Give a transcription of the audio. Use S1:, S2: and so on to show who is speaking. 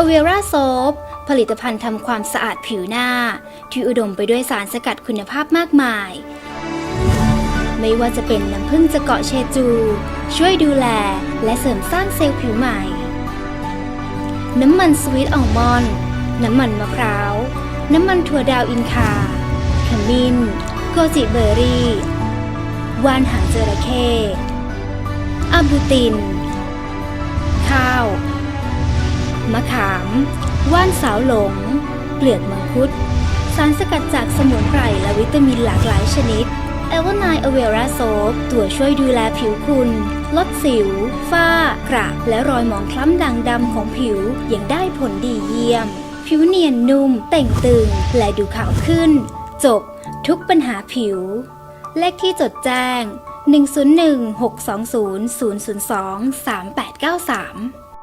S1: อเวราโซฟผลิตภัณฑ์ทำความสะอาดผิวหน้า ที่อุดมไปด้วยสารสกัดคุณภาพมากมาย ไม่ว่าจะเป็นน้ำผึ้งจะเกาะเชจู ช่วยดูแลและเสริมสร้างเซลล์ผิวใหม่ น้ำมันสวีทอัลมอนด์น้ำมันมะพร้าว น้ำมันถั่วดาวอินคา ขมิ้น โกจิเบอร์รี่ว่านหางจระเข้อะบูติน มะขาม ว่านสาวหลง เปลือกมังคุด สารสกัดจากสมุนไพรและวิตามินหลากหลายชนิดเอเวอร์ไนอเวราโซฟตัวช่วยดูแลผิวคุณ ลดสิว ฝ้ากระและรอยหมองคล้ำด่างดำของผิวอย่างได้ผลดีเยี่ยม ผิวเนียนนุ่ม เต่งตึง และดูขาวขึ้น จบ ทุกปัญหาผิว เลขที่จดแจ้ง 101 620 002 3893